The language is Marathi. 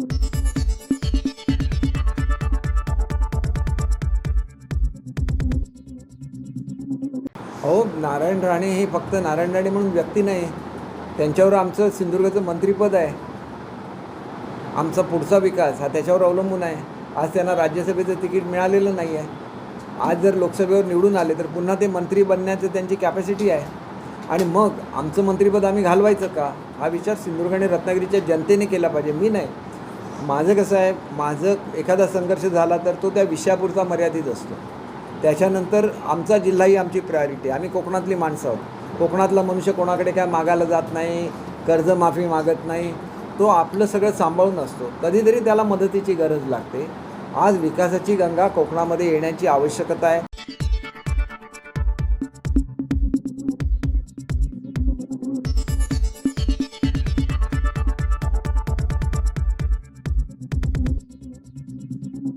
हो नारायण राणे हे फक्त नारायण राणे म्हणून व्यक्ती नाही. त्यांच्यावर आमचं सिंधुदुर्गाचं मंत्रीपद आहे. आमचा पुढचा विकास हा त्याच्यावर अवलंबून आहे. आज त्यांना राज्यसभेचं तिकीट मिळालेलं नाही आहे आज जर लोकसभेवर निवडून आले तर पुन्हा ते मंत्री बनण्याचं त्यांची कॅपॅसिटी आहे. आणि मग आमचं मंत्रीपद आम्ही घालवायचं का? हा विचार सिंधुदुर्ग आणि रत्नागिरीच्या जनतेने केला पाहिजे. मी नाही. माझं कसं आहे माझं एखादा संघर्ष झाला तर तो त्या विषयापुरता मर्यादित असतो. त्याच्यानंतर आमचा जिल्हाही आमची प्रायोरिटी आहे. आम्ही कोकणातली माणसं आहोत. कोकणातला मनुष्य कोणाकडे काय मागायला जात नाही कर्जमाफी मागत नाही तो आपलं सगळं सांभाळून असतो. कधीतरी त्याला मदतीची गरज लागते. आज विकासाची गंगा कोकणामध्ये येण्याची आवश्यकता आहे.